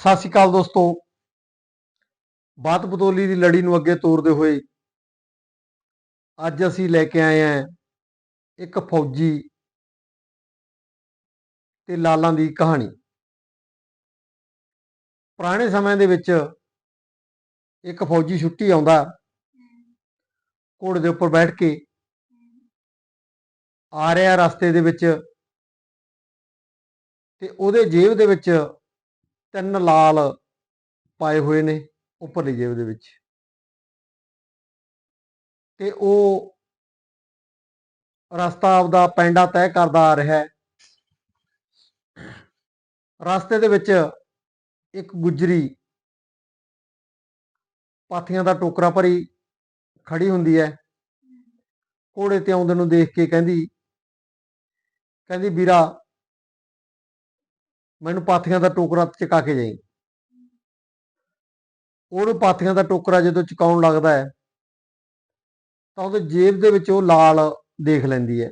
ਸਤਿ ਸ਼੍ਰੀ ਅਕਾਲ ਦੋਸਤੋ। ਬਾਤ ਬਤੌਲੀ ਦੀ ਲੜੀ ਨੂੰ ਅੱਗੇ ਤੋਰਦੇ ਹੋਏ ਅੱਜ ਅਸੀਂ ਲੈ ਕੇ ਆਏ ਹਾਂ ਇੱਕ ਫੌਜੀ ਤੇ ਲਾਲਾਂ ਦੀ ਕਹਾਣੀ। ਪੁਰਾਣੇ ਸਮੇਂ ਦੇ ਵਿੱਚ ਇੱਕ ਫੌਜੀ ਛੁੱਟੀ ਆਉਂਦਾ, ਘੋੜੇ ਦੇ ਉੱਪਰ ਬੈਠ ਕੇ ਆ ਰਿਹਾ ਰਸਤੇ ਦੇ ਵਿੱਚ ਤੇ ਉਹਦੇ ਜੇਬ ਦੇ ਵਿੱਚ ਤਿੰਨ ਲਾਲ ਪਾਏ ਹੋਏ ਨੇ ਉੱਪਰਲੀ ਜੇਬ ਦੇ ਵਿੱਚ। ਤੇ ਉਹ ਰਸਤਾ ਆਪਦਾ ਪੈਂਡਾ ਤੈਅ ਕਰਦਾ ਆ ਰਿਹਾ ਹੈ। ਰਸਤੇ ਦੇ ਵਿੱਚ ਇੱਕ ਗੁਜਰੀ ਪਾਥੀਆਂ ਦਾ ਟੋਕਰਾ ਭਰੀ ਖੜੀ ਹੁੰਦੀ ਹੈ। ਘੋੜੇ ਤੇ ਆਉਂਦੇ ਨੂੰ ਦੇਖ ਕੇ ਕਹਿੰਦੀ ਕਹਿੰਦੀ, ਵੀਰਾ ਮੈਨੂੰ ਪਾਥੀਆਂ ਦਾ ਟੋਕਰਾ ਚਕਾ ਕੇ ਜਾਈ। ਉਹਨੂੰ ਪਾਥੀਆਂ ਦਾ ਟੋਕਰਾ ਜਦੋਂ ਚਕਾਉਣ ਲੱਗਦਾ ਹੈ, ਤਾਂ ਉਹਦੇ ਜੇਬ ਦੇ ਵਿੱਚ ਉਹ ਲਾਲ ਦੇਖ ਲੈਂਦੀ ਹੈ।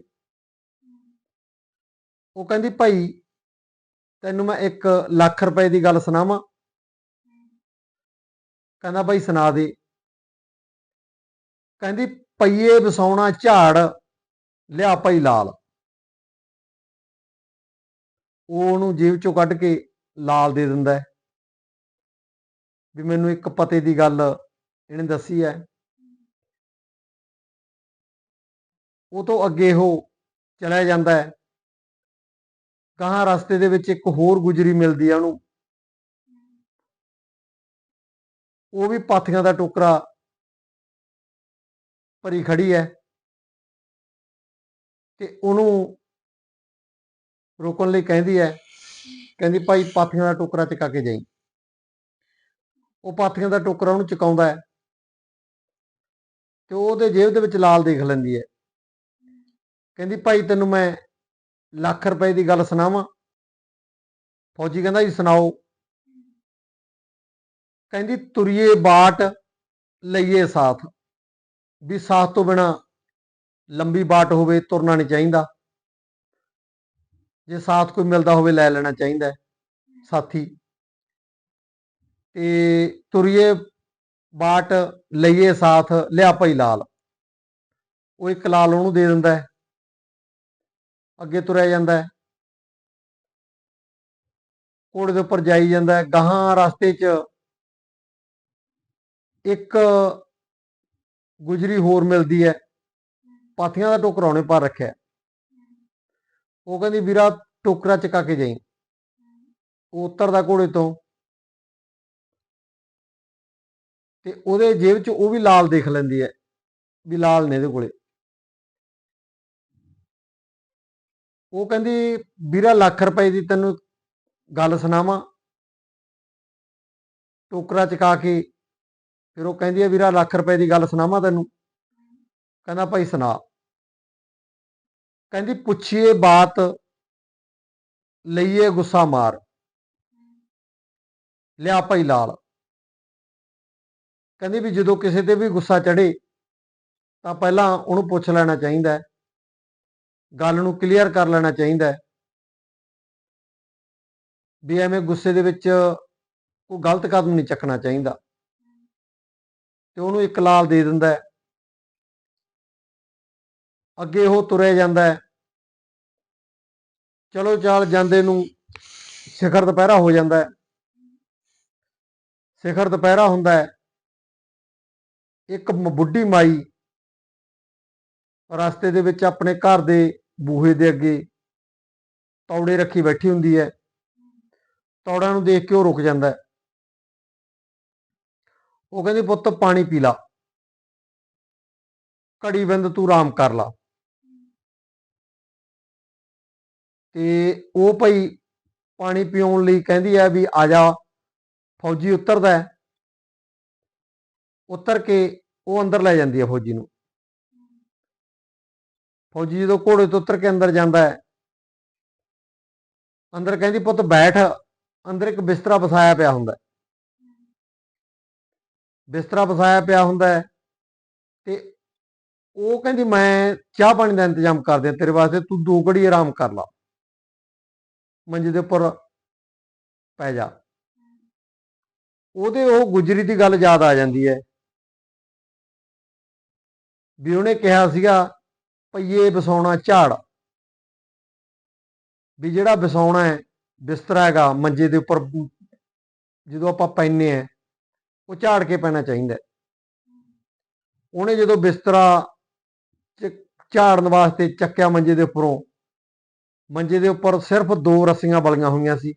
ਉਹ ਕਹਿੰਦੀ, ਭਾਈ, ਤੈਨੂੰ ਮੈਂ 1 ਲੱਖ ਰੁਪਏ ਦੀ ਗੱਲ ਸੁਣਾਵਾਂ? ਕਹਿੰਦਾ, ਭਾਈ, ਸੁਣਾ ਦੇ। ਕਹਿੰਦੀ ਪਈਏ ਵਸਾਉਣਾ, ਝਾੜ, ਲਿਆ ਭਾਈ ਲਾਲ। ਉਹ ਉਹਨੂੰ ਜੇਬ ਚੋਂ ਕੱਢ ਕੇ ਲਾਲ ਦੇ ਦਿੰਦਾ ਹੈ। ਵੀ ਮੈਨੂੰ ਇੱਕ ਪਤੇ ਦੀ ਗੱਲ ਇਹਨੇ ਦੱਸੀ ਹੈ। ਉਹ ਤੋਂ ਅੱਗੇ ਉਹ ਚਲਾ ਜਾਂਦਾ ਹੈ। ਕਹਾਂ ਰਸਤੇ ਦੇ ਵਿੱਚ ਇੱਕ ਹੋਰ ਗੁਜਰੀ ਮਿਲਦੀ ਹੈ ਉਹਨੂੰ। ਉਹ ਵੀ ਪਾਥੀਆਂ ਦਾ ਟੋਕਰਾ ਭਰੀ ਖੜੀ ਹੈ। ਤੇ ਉਹਨੂੰ ਰੋਕਣ ਲਈ ਕਹਿੰਦੀ ਹੈ, ਕਹਿੰਦੀ ਭਾਈ ਪਾਥੀਆਂ ਦਾ ਟੋਕਰਾ ਚਕਾ ਕੇ ਜਾਈ। ਉਹ ਪਾਥੀਆਂ ਦਾ ਟੋਕਰਾ ਉਹਨੂੰ ਚਕਾਉਂਦਾ ਹੈ ਤੇ ਉਹਦੇ ਜੇਬ ਦੇ ਵਿੱਚ ਲਾਲ ਦੇਖ ਲੈਂਦੀ ਹੈ। ਕਹਿੰਦੀ ਭਾਈ ਤੈਨੂੰ ਮੈਂ ਲੱਖ ਰੁਪਏ ਦੀ ਗੱਲ ਸੁਣਾਵਾਂ। ਫੌਜੀ ਕਹਿੰਦਾ ਜੀ ਸੁਣਾਓ। ਕਹਿੰਦੀ ਤੁਰੀਏ ਬਾਟ ਲਈਏ ਸਾਥ। ਵੀ ਸਾਥ ਤੋਂ ਬਿਨਾ ਲੰਬੀ ਬਾਟ ਹੋਵੇ ਤੁਰਨਾ ਨਹੀਂ ਚਾਹੀਦਾ। ਜੇ ਸਾਥ ਕੋਈ ਮਿਲਦਾ ਹੋਵੇ ਲੈ ਲੈਣਾ ਚਾਹੀਦਾ ਸਾਥੀ। ਤੇ ਤੁਰੀਏ ਬਾਟ ਲਈਏ ਸਾਥ, ਲਿਆ ਭਾਈ ਲਾਲ। ਉਹ ਇੱਕ ਲਾਲ ਉਹਨੂੰ ਦੇ ਦਿੰਦਾ ਹੈ। ਅੱਗੇ ਤੁਰਿਆ ਜਾਂਦਾ ਹੈ। ਘੋੜੇ ਦੇ ਉੱਪਰ ਜਾਈ ਜਾਂਦਾ ਹੈ। ਗਾਹਾਂ ਰਸਤੇ 'ਚ ਇੱਕ ਗੁਜਰੀ ਹੋਰ ਮਿਲਦੀ ਹੈ। ਪਾਥੀਆਂ ਦਾ ਟੋਕਰਾ ਉਹਨੇ ਭਰ ਰੱਖਿਆ। ਉਹ ਕਹਿੰਦੀ, ਵੀਰਾ, ਟੋਕਰਾ ਚਕਾ ਕੇ ਜਾਈ। ਉਹ ਉਤਰਦਾ ਘੋੜੇ ਤੋਂ। ਤੇ ਉਹਦੇ ਜੇਬ 'ਚ ਉਹ ਵੀ ਲਾਲ ਦੇਖ ਲੈਂਦੀ ਹੈ, ਵੀ ਲਾਲ ਨੇ ਇਹਦੇ ਕੋਲੇ। ਉਹ ਕਹਿੰਦੀ, ਵੀਰਾ, ਲੱਖ ਰੁਪਏ ਦੀ ਤੈਨੂੰ ਗੱਲ ਸੁਣਾਵਾਂ। ਟੋਕਰਾ ਚਕਾ ਕੇ ਫਿਰ ਉਹ ਕਹਿੰਦੀ ਹੈ, ਵੀਰਾ, ਲੱਖ ਰੁਪਏ ਦੀ ਗੱਲ ਸੁਣਾਵਾਂ ਤੈਨੂੰ? ਕਹਿੰਦਾ, ਭਾਈ, ਸੁਣਾ। ਕਹਿੰਦੀ, ਪੁੱਛੀਏ ਬਾਤ, ਲਈਏ ਗੁੱਸਾ ਮਾਰ। ਲਿਆ ਭਾਈ ਲਾਲ। ਕਹਿੰਦੀ ਵੀ ਜਦੋਂ ਕਿਸੇ ਤੇ ਵੀ ਗੁੱਸਾ ਚੜੇ ਤਾਂ ਪਹਿਲਾਂ ਉਹਨੂੰ ਪੁੱਛ ਲੈਣਾ ਚਾਹੀਦਾ ਹੈ। ਗੱਲ ਨੂੰ ਕਲੀਅਰ ਕਰ ਲੈਣਾ ਚਾਹੀਦਾ ਹੈ। ਵੀ ਐਵੇਂ ਗੁੱਸੇ ਦੇ ਵਿੱਚ ਕੋਈ ਗਲਤ ਕਦਮ ਨਹੀਂ ਚੱਕਣਾ ਚਾਹੀਦਾ। ਤੇ ਉਹਨੂੰ ਇੱਕ ਲਾਲ ਦੇ ਦਿੰਦਾ ਹੈ। ਅੱਗੇ ਉਹ ਤੁਰਿਆ ਜਾਂਦਾ ਹੈ। ਚਲੋ ਚਾਲ ਜਾਂਦੇ ਨੂੰ ਸਿਖਰ ਦੁਪਹਿਰਾ ਹੋ ਜਾਂਦਾ ਹੈ। ਸਿਖਰ ਦੁਪਹਿਰਾ ਹੁੰਦਾ ਹੈ। ਇੱਕ ਬੁੱਢੀ ਮਾਈ ਰਸਤੇ ਦੇ ਵਿੱਚ ਆਪਣੇ ਘਰ ਦੇ ਬੂਹੇ ਦੇ ਅੱਗੇ ਤੌੜੇ ਰੱਖੀ ਬੈਠੀ ਹੁੰਦੀ ਹੈ। ਤੌੜਾਂ ਨੂੰ ਦੇਖ ਕੇ ਉਹ ਰੁਕ ਜਾਂਦਾ ਹੈ। ਉਹ ਕਹਿੰਦੀ, ਪੁੱਤ, ਪਾਣੀ ਪੀ ਲਾ। ਘੜੀ ਬਿੰਦ ਤੂੰ ਆਰਾਮ ਕਰ ਲਾ। ਤੇ ਉਹ ਭਾਈ ਪਾਣੀ ਪੀਉਣ ਲਈ ਕਹਿੰਦੀ ਹੈ ਵੀ ਆ ਜਾ, ਫੌਜੀ ਉਤਰਦਾ ਹੈ। ਉਤਰ ਕੇ ਉਹ ਅੰਦਰ ਲੈ ਜਾਂਦੀ ਹੈ ਫੌਜੀ ਨੂੰ। ਫੌਜੀ ਜਦੋਂ ਘੋੜੇ ਤੋਂ ਉਤਰ ਕੇ ਅੰਦਰ ਜਾਂਦਾ ਹੈ, ਅੰਦਰ ਕਹਿੰਦੀ, ਪੁੱਤ ਬੈਠ। ਅੰਦਰ ਇੱਕ ਬਿਸਤਰਾ ਵਸਾਇਆ ਪਿਆ ਹੁੰਦਾ ਬਿਸਤਰਾ ਵਸਾਇਆ ਪਿਆ ਹੁੰਦਾ ਹੈ ਤੇ ਉਹ ਕਹਿੰਦੀ, ਮੈਂ ਚਾਹ ਪਾਣੀ ਦਾ ਇੰਤਜ਼ਾਮ ਕਰ ਦਿਆਂ ਤੇਰੇ ਵਾਸਤੇ ਤੂੰ ਦੋ ਘੜੀ ਆਰਾਮ ਕਰ ਲਾ। ਮੰਜੇ ਦੇ ਉੱਪਰ ਪੈ ਜਾ। ਉਹਦੇ ਉਹ ਗੁਜਰੀ ਦੀ ਗੱਲ ਯਾਦ ਆ ਜਾਂਦੀ ਹੈ। ਵੀ ਉਹਨੇ ਕਿਹਾ ਸੀਗਾ ਪਈਏ ਵਸਾਉਣਾ ਝਾੜ। ਵੀ ਜਿਹੜਾ ਵਸਾਉਣਾ ਹੈ, ਬਿਸਤਰਾ ਹੈਗਾ ਮੰਜੇ ਦੇ ਉੱਪਰ, ਜਦੋਂ ਆਪਾਂ ਪੈਨੇ ਆ ਉਹ ਝਾੜ ਕੇ ਪੈਣਾ ਚਾਹੀਦਾ ਉਹਨੇ ਜਦੋਂ ਬਿਸਤਰਾ ਚ ਝਾੜਨ ਵਾਸਤੇ ਚੱਕਿਆ ਮੰਜੇ ਦੇ ਉੱਪਰੋਂ ਮੰਜੇ ਦੇ ਉੱਪਰ ਸਿਰਫ ਦੋ ਰੱਸੀਆਂ ਬਲੀਆਂ ਹੋਈਆਂ ਸੀ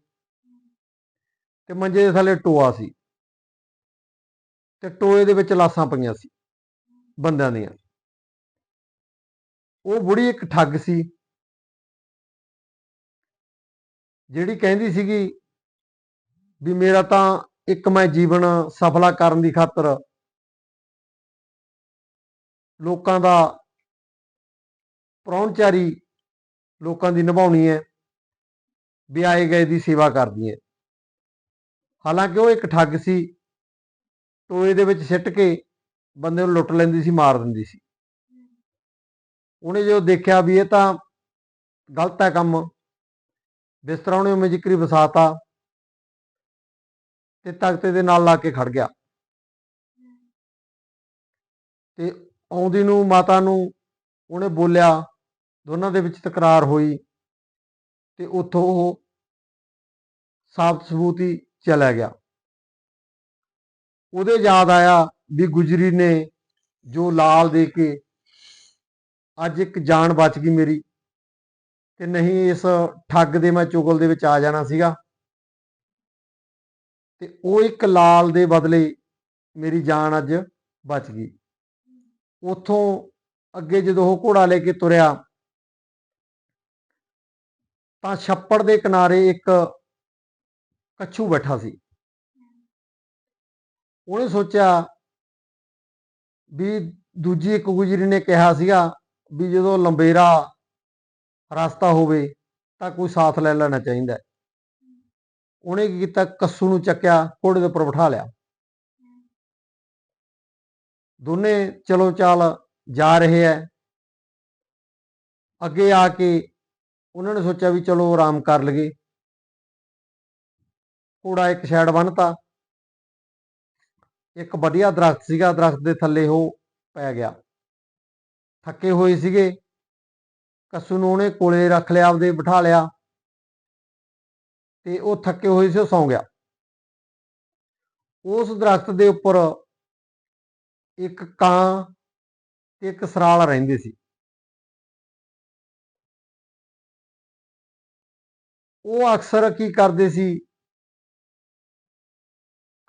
ਤੇ ਮੰਜੇ ਦੇ ਥੱਲੇ ਟੋਆ ਸੀ ਤੇ ਟੋਏ ਦੇ ਵਿੱਚ ਲਾਸਾਂ ਪਈਆਂ ਸੀ ਬੰਦਿਆਂ ਦੀਆਂ। ਉਹ ਬੁੜੀ ਇੱਕ ਠੱਗ ਸੀ ਜਿਹੜੀ ਕਹਿੰਦੀ ਸੀਗੀ ਵੀ ਮੇਰਾ ਤਾਂ ਇੱਕ ਮੈਂ ਜੀਵਨ ਸਫਲਾ ਕਰਨ ਦੀ ਖਾਤਰ ਲੋਕਾਂ ਦਾ ਪ੍ਰਾਹੁਣਚਾਰੀ ਲੋਕਾਂ ਦੀ ਨਿਭਾਉਣੀ ਹੈ, ਵੀ ਆਏ ਗਏ ਦੀ ਸੇਵਾ ਕਰਦੀ ਹੈ। ਹਾਲਾਂਕਿ ਉਹ ਇੱਕ ਠੱਗ ਸੀ, ਟੋਏ ਦੇ ਵਿੱਚ ਸਿੱਟ ਕੇ ਬੰਦੇ ਨੂੰ ਲੁੱਟ ਲੈਂਦੀ ਸੀ, ਮਾਰ ਦਿੰਦੀ ਸੀ। ਉਹਨੇ ਜਦੋਂ ਦੇਖਿਆ ਵੀ ਇਹ ਤਾਂ ਗਲਤ ਹੈ ਕੰਮ, ਬਿਸਤਰਾ ਉਹਨੇ ਉਵੇਂ ਜ਼ਿਕਰੀ ਵਸਾਤਾ ਤੇ ਤਖਤੇ ਦੇ ਨਾਲ ਲਾ ਕੇ ਖੜ ਗਿਆ। ਤੇ ਆਉਂਦੀ ਨੂੰ, ਮਾਤਾ ਨੂੰ ਉਹਨੇ ਬੋਲਿਆ ਦੋਨਾਂ ਦੇ ਵਿੱਚ ਤਕਰਾਰ ਹੋਈ ਤੇ ਉੱਥੋਂ ਉਹ ਸਾਬਤ ਸਬੂਤ ਹੀ ਚਲਾ ਗਿਆ। ਉਹਦੇ ਯਾਦ ਆਇਆ ਵੀ ਗੁਜਰੀ ਨੇ ਜੋ ਲਾਲ ਦੇ ਕੇ ਅੱਜ ਇੱਕ ਜਾਨ ਬਚ ਗਈ ਮੇਰੀ ਤੇ ਨਹੀਂ ਇਸ ਠੱਗ ਦੇ ਮੈਂ ਚੁਗਲ ਦੇ ਵਿੱਚ ਆ ਜਾਣਾ ਸੀਗਾ। ਤੇ ਉਹ ਇੱਕ ਲਾਲ ਦੇ ਬਦਲੇ ਮੇਰੀ ਜਾਨ ਅੱਜ ਬਚ ਗਈ। ਉਥੋਂ ਅੱਗੇ ਜਦੋਂ ਉਹ ਘੋੜਾ ਲੈ ਕੇ ਤੁਰਿਆ ਤਾਂ ਛੱਪੜ ਦੇ ਕਿਨਾਰੇ ਇੱਕ ਕੱਛੂ ਬੈਠਾ ਸੀ। ਉਹਨੇ ਸੋਚਿਆ ਵੀ ਦੂਜੀ ਇੱਕ ਗੁਜਰੀ ਨੇ ਕਿਹਾ ਸੀਗਾ ਵੀ ਜਦੋਂ ਲੰਬੇਰਾ ਰਸਤਾ ਹੋਵੇ ਤਾਂ ਕੋਈ ਸਾਥ ਲੈ ਲੈਣਾ ਚਾਹੀਦਾ। ਉਹਨੇ ਕੀ ਕੀਤਾ? ਕੱਸੂ ਨੂੰ ਚੱਕਿਆ, ਘੋੜੇ ਦੇ ਉੱਪਰ ਬਿਠਾ ਲਿਆ। ਦੋਨੇ ਚਲੋ ਚਾਲ ਜਾ ਰਹੇ ਐ। ਅੱਗੇ ਆ ਕੇ ਉਹਨਾਂ ਨੇ ਸੋਚਿਆ ਵੀ ਚਲੋ ਆਰਾਮ ਕਰ ਲਈਏ। ਘੋੜਾ ਇੱਕ ਸਾਈਡ ਬੰਨਤਾ। ਇੱਕ ਵਧੀਆ ਦਰਖਤ ਸੀਗਾ, ਦਰਖਤ ਦੇ ਥੱਲੇ ਉਹ ਪੈ ਗਿਆ। ਥੱਕੇ ਹੋਏ ਸੀਗੇ। ਕੱਸੂ ਨੂੰ ਉਹਨੇ ਕੋਲੇ ਰੱਖ ਲਿਆ, ਆਪਦੇ ਬਿਠਾ ਲਿਆ। ਤੇ ਉਹ ਥੱਕੇ ਹੋਏ ਸੀ, ਉਹ ਸੌਂ ਗਿਆ। ਉਸ ਦਰਖਤ ਦੇ ਉੱਪਰ ਇੱਕ ਕਾਂ ਤੇ ਇੱਕ ਸਰਾਲ ਰਹਿੰਦੇ ਸੀ। ਉਹ ਅਕਸਰ ਕੀ ਕਰਦੇ ਸੀ?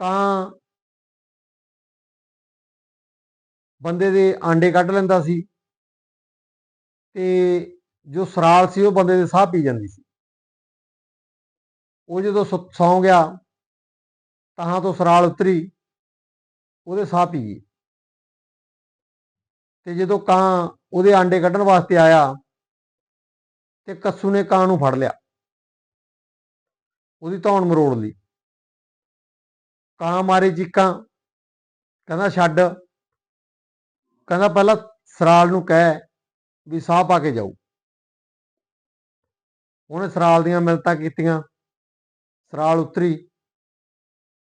ਕਾਂ ਬੰਦੇ ਦੇ ਆਂਡੇ ਕੱਢ ਲੈਂਦਾ ਸੀ ਤੇ ਜੋ ਸਰਾਲ ਸੀ ਉਹ ਬੰਦੇ ਦੇ ਸਾਹ ਪੀ ਜਾਂਦੀ ਸੀ। ਉਹ ਜਦੋਂ ਸੁ- ਸੌਂ ਗਿਆ ਤਾਂ ਤੋਂ ਸਰਾਲ ਉਤਰੀ, ਉਹਦੇ ਸਾਹ ਪੀ ਗਈ। ਤੇ ਜਦੋਂ ਕਾਂ ਉਹਦੇ ਆਂਡੇ ਕੱਢਣ ਵਾਸਤੇ ਆਇਆ ਤੇ ਕੱਸੂ ਨੇ ਕਾਂ ਨੂੰ ਫੜ ਲਿਆ। ਉਹਦੀ ਧੌਣ ਮਰੋੜ ਲਈ। ਕਾਂ ਮਾਰੇ ਚੀਕਾਂ, ਕਹਿੰਦਾ ਛੱਡ। ਕਹਿੰਦਾ ਪਹਿਲਾਂ ਸਰਾਲ ਨੂੰ ਕਹਿ ਵੀ ਸਾਹ ਪਾ ਕੇ ਜਾਊ। ਉਹਨੇ ਸਰਾਲ ਦੀਆਂ ਮਿਲਤਾਂ ਕੀਤੀਆਂ। ਸਰਾਲ ਉਤਰੀ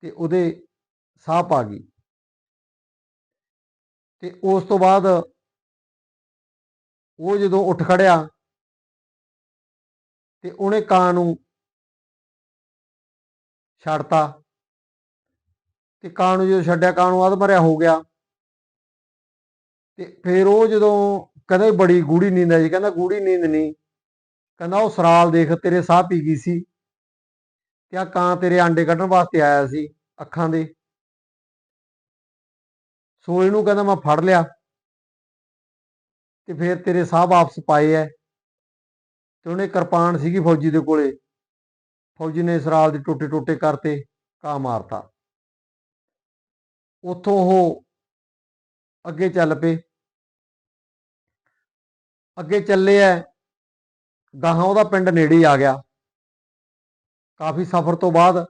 ਤੇ ਉਹਦੇ ਸਾਹ ਪਾ ਗਈ। ਤੇ ਉਸ ਤੋਂ ਬਾਅਦ ਉਹ ਜਦੋਂ ਉੱਠ ਖੜਿਆ ਤੇ ਉਹਨੇ ਕਾਂ ਨੂੰ ਛੱਡਤਾ ਤੇ ਕਾਂ ਨੂੰ ਜਦੋਂ ਛੱਡਿਆ ਕਾਂ ਨੂੰ ਅੱਧ ਭਰਿਆ ਹੋ ਗਿਆ। ਤੇ ਫਿਰ ਉਹ ਜਦੋਂ ਕਹਿੰਦਾ ਬੜੀ ਗੂੜੀ ਨੀਂਦ ਆਈ ਜੀ ਕਹਿੰਦਾ ਗੂੜੀ ਨੀਂਦ ਨਹੀਂ। ਕਹਿੰਦਾ ਉਹ ਸਰਾਲ ਦੇਖ ਤੇਰੇ ਸਾਹ ਪੀ ਗਈ ਸੀ ਤੇ ਆ ਕਾਂ ਤੇਰੇ ਆਂਡੇ ਕੱਢਣ ਵਾਸਤੇ ਆਇਆ ਸੀ ਅੱਖਾਂ ਦੇ। ਸੋ ਇਹਨੂੰ ਕਹਿੰਦਾ ਮੈਂ ਫੜ ਲਿਆ ਤੇ ਫਿਰ ਤੇਰੇ ਸਾਹ ਵਾਪਸ ਪਾਏ ਐ। ਤੇ ਉਹਨੇ ਕਿਰਪਾਨ ਸੀਗੀ ਫੌਜੀ ਦੇ ਕੋਲੇ। ਫੌਜੀ ਨੇ ਸਰਾਲ ਦੇ ਟੋਟੇ ਟੋਟੇ ਕਰਤੇ ਕਾਂ ਮਾਰਤਾ। ਉੱਥੋਂ ਉਹ ਅੱਗੇ ਚੱਲ ਪਏ। ਅੱਗੇ ਚੱਲੇ ਐ, ਗਾਹਾਂ ਉਹਦਾ ਪਿੰਡ ਨੇੜੇ ਆ ਗਿਆ। ਕਾਫੀ ਸਫ਼ਰ ਤੋਂ ਬਾਅਦ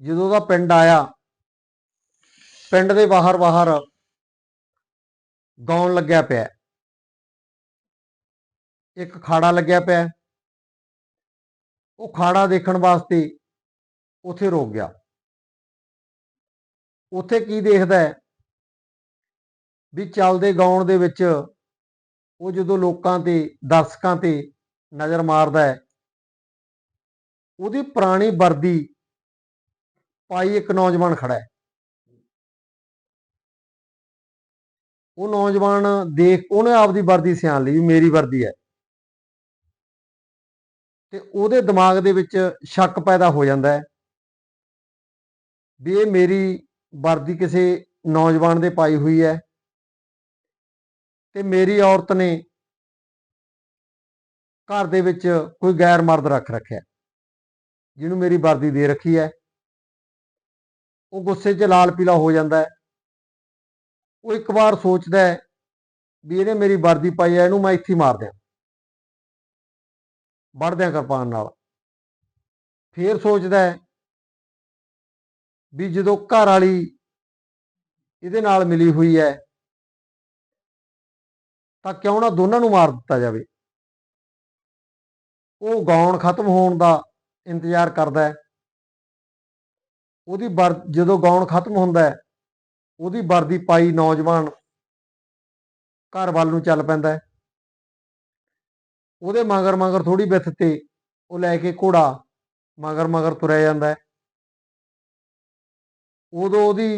ਜਦੋਂ ਉਹਦਾ ਪਿੰਡ ਆਇਆ, ਪਿੰਡ ਦੇ ਬਾਹਰ ਬਾਹਰ ਗਾਉਣ ਲੱਗਿਆ ਪਿਆ। ਇੱਕ ਖਾੜਾ ਲੱਗਿਆ ਪਿਆ। ਉਹ ਖਾੜਾ ਦੇਖਣ ਵਾਸਤੇ ਉੱਥੇ ਰੁਕ ਗਿਆ। ਉੱਥੇ ਕੀ ਦੇਖਦਾ ਹੈ? ਵੀ ਚੱਲਦੇ ਗਾਉਣ ਦੇ ਵਿੱਚ ਉਹ ਜਦੋਂ ਲੋਕਾਂ ਤੇ, ਦਰਸ਼ਕਾਂ ਤੇ ਨਜ਼ਰ ਮਾਰਦਾ ਹੈ, ਉਹਦੀ ਪੁਰਾਣੀ ਵਰਦੀ ਪਾਈ ਇੱਕ ਨੌਜਵਾਨ ਖੜਾ ਹੈ। ਉਹ ਨੌਜਵਾਨ ਦੇਖ, ਉਹਨੇ ਆਪਦੀ ਵਰਦੀ ਸਿਆਣ ਲਈ ਵੀ ਮੇਰੀ ਵਰਦੀ ਹੈ। ਤੇ ਉਹਦੇ ਦਿਮਾਗ ਦੇ ਵਿੱਚ ਸ਼ੱਕ ਪੈਦਾ ਹੋ ਜਾਂਦਾ ਹੈ ਵੀ ਇਹ ਮੇਰੀ ਵਰਦੀ ਕਿਸੇ ਨੌਜਵਾਨ ਦੇ ਪਾਈ ਹੋਈ ਹੈ ਤੇ ਮੇਰੀ ਔਰਤ ਨੇ ਘਰ ਦੇ ਵਿੱਚ ਕੋਈ ਗੈਰ ਮਰਦ ਰੱਖ ਰੱਖਿਆ, ਜਿਹਨੂੰ ਮੇਰੀ ਵਰਦੀ ਦੇ ਰੱਖੀ ਹੈ। ਉਹ ਗੁੱਸੇ 'ਚ ਲਾਲ ਪੀਲਾ ਹੋ ਜਾਂਦਾ ਹੈ। ਉਹ ਇੱਕ ਵਾਰ ਸੋਚਦਾ ਹੈ ਵੀ ਇਹਨੇ ਮੇਰੀ ਵਰਦੀ ਪਾਈ ਹੈ, ਇਹਨੂੰ ਮੈਂ ਇੱਥੇ ਹੀ ਮਾਰ ਦਿਆਂ। ਵੜ ਕਿਰਪਾਨ ਨਾਲ। ਫੇਰ ਸੋਚਦਾ ਹੈ ਵੀ ਜਦੋਂ ਘਰ ਵਾਲੀ ਇਹਦੇ ਨਾਲ ਮਿਲੀ ਹੋਈ ਹੈ, ਤਾਂ ਕਿਉਂ ਨਾ ਦੋਨਾਂ ਨੂੰ ਮਾਰ ਦਿੱਤਾ ਜਾਵੇ। ਉਹ ਗਾਉਣ ਖਤਮ ਹੋਣ ਦਾ ਇੰਤਜ਼ਾਰ ਕਰਦਾ ਹੈ। ਉਹਦੀ ਵਰ, ਜਦੋਂ ਗਾਉਣ ਖਤਮ ਹੁੰਦਾ ਹੈ, ਉਹਦੀ ਵਰਦੀ ਪਾਈ ਨੌਜਵਾਨ ਘਰ ਵੱਲ ਨੂੰ ਚੱਲ ਪੈਂਦਾ ਹੈ। ਉਹਦੇ ਮਗਰ ਮਗਰ ਥੋੜੀ ਵਿੱਥ ਤੇ ਉਹ ਲੈ ਕੇ ਘੋੜਾ ਮਗਰ ਮਗਰ ਤੁਰਿਆ ਜਾਂਦਾ ਹੈ। ਉਦੋਂ ਉਹਦੀ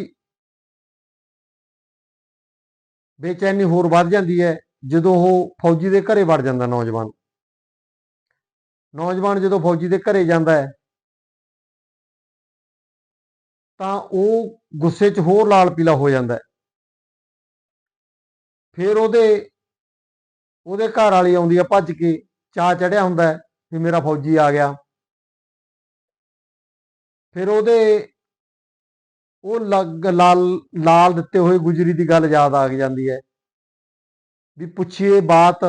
ਬੇਚੈਨੀ ਹੋਰ ਵੱਧ ਜਾਂਦੀ ਹੈ, ਜਦੋਂ ਉਹ ਫੌਜੀ ਦੇ ਘਰੇ ਵੜ ਜਾਂਦਾ ਨੌਜਵਾਨ। ਨੌਜਵਾਨ ਜਦੋਂ ਫੌਜੀ ਦੇ ਘਰੇ ਜਾਂਦਾ ਹੈ, ਤਾਂ ਉਹ ਗੁੱਸੇ 'ਚ ਹੋਰ ਲਾਲ ਪੀਲਾ ਹੋ ਜਾਂਦਾ ਹੈ। ਫਿਰ ਉਹਦੇ ਉਹਦੇ ਘਰ ਵਾਲੀ ਆਉਂਦੀ ਆ ਭੱਜ ਕੇ ਚਾਹ ਚੜਿਆ ਹੁੰਦਾ ਹੈ ਵੀ ਮੇਰਾ ਫੌਜੀ ਆ ਗਿਆ। ਫਿਰ ਉਹਦੇ ਉਹ ਲੱਗ ਲਾਲ ਲਾਲ ਦਿੱਤੇ ਹੋਏ ਗੁਜਰੀ ਦੀ ਗੱਲ ਯਾਦ ਆ ਜਾਂਦੀ ਹੈ। ਵੀ ਪੁੱਛੀਏ ਬਾਤ,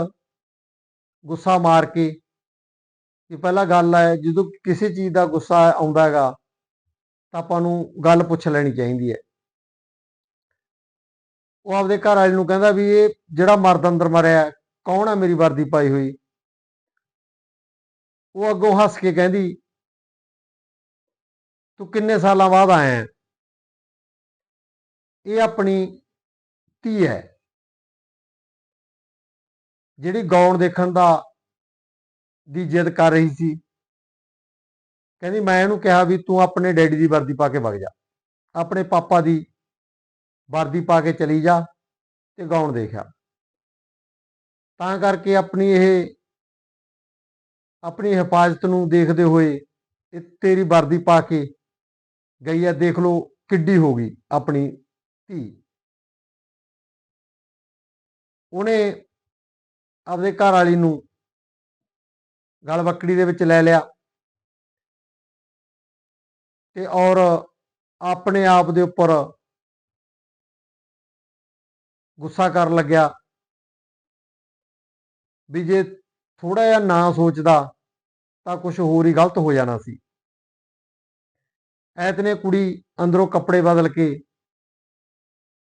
ਗੁੱਸਾ ਮਾਰ ਕੇ ਕਿ ਪਹਿਲਾ ਗੱਲ ਹੈ, ਜਦੋਂ ਕਿਸੇ ਚੀਜ਼ ਦਾ ਗੁੱਸਾ ਆਉਂਦਾ ਹੈਗਾ, ਤਾਂ ਆਪਾਂ ਨੂੰ ਗੱਲ ਪੁੱਛ ਲੈਣੀ ਚਾਹੀਦੀ ਹੈ। ਉਹ ਆਪਦੇ ਘਰ ਵਾਲੇ ਨੂੰ ਕਹਿੰਦਾ ਵੀ ਇਹ ਜਿਹੜਾ ਮਰਦ ਅੰਦਰ ਮਰਿਆ ਕੌਣ ਆ ਮੇਰੀ ਵਰਦੀ ਪਾਈ ਹੋਈ? ਉਹ ਅੱਗੋਂ ਹੱਸ ਕੇ ਕਹਿੰਦੀ, ਤੂੰ ਕਿੰਨੇ ਸਾਲਾਂ ਬਾਅਦ ਆਇਆ ਇਹ ਆਪਣੀ ਧੀ ਹੈ, ਜਿਹੜੀ ਗਾਉਣ ਦੇਖਣ ਦਾ, ਦੀ ਜਿੱਦ ਕਰ ਰਹੀ ਸੀ। ਕਹਿੰਦੀ, ਮੈਂ ਇਹਨੂੰ ਕਿਹਾ ਵੀ ਤੂੰ ਆਪਣੇ ਡੈਡੀ ਦੀ ਵਰਦੀ ਪਾ ਕੇ ਵਗ ਜਾ। ਆਪਣੇ ਪਾਪਾ ਦੀ ਵਰਦੀ ਪਾ ਕੇ ਚਲੀ ਜਾ ਤੇ ਗਾਉਣ ਦੇਖਿਆ ਤਾਂ ਕਰਕੇ ਆਪਣੀ ਇਹ ਆਪਣੀ ਹਿਫਾਜ਼ਤ ਨੂੰ ਦੇਖਦੇ ਹੋਏ ਇਹ ਤੇਰੀ ਵਰਦੀ ਪਾ ਕੇ ਗਈ ਹੈ ਦੇਖ ਲਓ ਕਿੱਡੀ ਹੋ ਗਈ ਆਪਣੀ ਧੀ। ਉਹਨੇ ਆਪਦੇ ਘਰ ਵਾਲੀ ਨੂੰ ਗਲ ਬੱਕੜੀ ਦੇ ਵਿੱਚ ਲੈ ਲਿਆ ਤੇ ਔਰ ਆਪਣੇ ਆਪ ਦੇ ਉੱਪਰ ਗੁੱਸਾ ਕਰਨ ਲੱਗਿਆ। ਵੀ ਜੇ ਥੋੜਾ ਜਿਹਾ ਨਾ ਸੋਚਦਾ ਤਾਂ ਕੁਝ ਹੋਰ ਹੀ ਗਲਤ ਹੋ ਜਾਣਾ ਸੀ। ਐਤਨੇ ਕੁੜੀ ਅੰਦਰੋਂ ਕੱਪੜੇ ਬਦਲ ਕੇ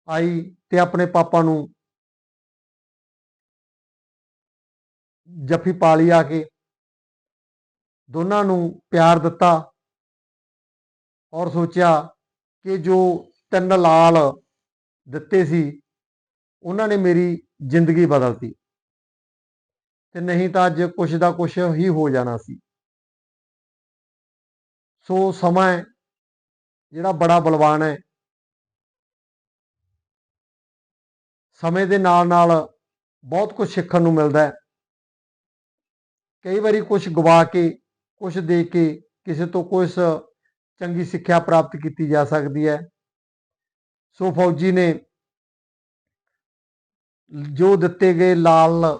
ਆਈ ਤੇ ਆਪਣੇ ਪਾਪਾ ਨੂੰ ਜੱਫੀ ਪਾ ਲਈ ਆ ਕੇ ਦੋਨਾਂ ਨੂੰ ਪਿਆਰ ਦਿੱਤਾ ਔਰ ਸੋਚਿਆ ਕਿ ਜੋ ਤਿੰਨ ਲਾਲ ਦਿੱਤੇ ਸੀ, ਉਹਨਾਂ ਨੇ ਮੇਰੀ ਜ਼ਿੰਦਗੀ ਬਦਲਤੀ ਤੇ ਨਹੀਂ ਤਾਂ ਅੱਜ ਕੁਛ ਦਾ ਕੁਛ ਹੀ ਹੋ ਜਾਣਾ ਸੀ। ਸੋ ਸਮਾਂ ਹੈ, ਜਿਹੜਾ ਬੜਾ ਬਲਵਾਨ ਹੈ। ਸਮੇਂ ਦੇ ਨਾਲ ਨਾਲ ਬਹੁਤ ਕੁਝ ਸਿੱਖਣ ਨੂੰ ਮਿਲਦਾ ਹੈ। ਕਈ ਵਾਰੀ ਕੁਝ ਗਵਾ ਕੇ ਕੁਝ ਦੇ ਕੇ ਕਿਸੇ ਤੋਂ ਕੁਝ ਚੰਗੀ ਸਿੱਖਿਆ ਪ੍ਰਾਪਤ ਕੀਤੀ ਜਾ ਸਕਦੀ ਹੈ। ਸੋ ਫੌਜੀ ਨੇ ਜੋ ਦਿੱਤੇ ਗਏ ਲਾਲ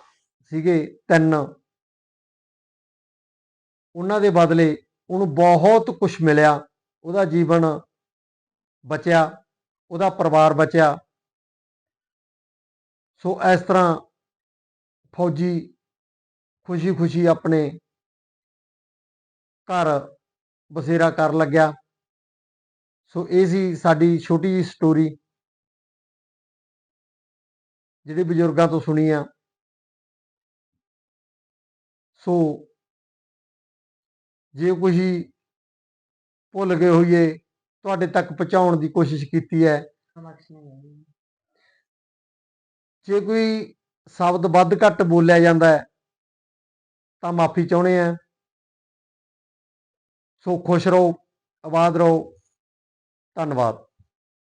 ਸੀਗੇ ਤਿੰਨ। ਉਹਨਾਂ ਦੇ ਬਦਲੇ ਉਹਨੂੰ ਬਹੁਤ ਕੁਝ ਮਿਲਿਆ। ਉਹਦਾ ਜੀਵਨ ਬਚਿਆ, ਉਹਦਾ ਪਰਿਵਾਰ ਬਚਿਆ। ਸੋ ਇਸ ਤਰ੍ਹਾਂ ਫੌਜੀ ਖੁਸ਼ੀ-ਖੁਸ਼ੀ ਆਪਣੇ ਘਰ ਬਸੇਰਾ ਕਰਨ ਲੱਗਿਆ। ਸੋ ਇਹ ਸੀ ਸਾਡੀ ਛੋਟੀ ਜਿਹੀ ਸਟੋਰੀ ਜਿਹੜੀ ਬਜ਼ੁਰਗਾਂ ਤੋਂ ਸੁਣੀ ਆ। ਸੋ ਜੇ ਕੁਝ ਭੁੱਲ ਗਏ ਹੋਈਏ, ਤੁਹਾਡੇ ਤੱਕ ਪਹੁੰਚਾਉਣ ਦੀ ਕੋਸ਼ਿਸ਼ ਕੀਤੀ ਹੈ। ਜੇ ਕੋਈ ਸ਼ਬਦ ਵੱਧ ਘੱਟ ਬੋਲਿਆ ਜਾਂਦਾ ਹੈ, ਤਾਂ ਮਾਫੀ ਚਾਹੁੰਦੇ ਆ ਸੋ ਖੁਸ਼ ਰਹੋ, ਆਬਾਦ ਰਹੋ। ਧੰਨਵਾਦ।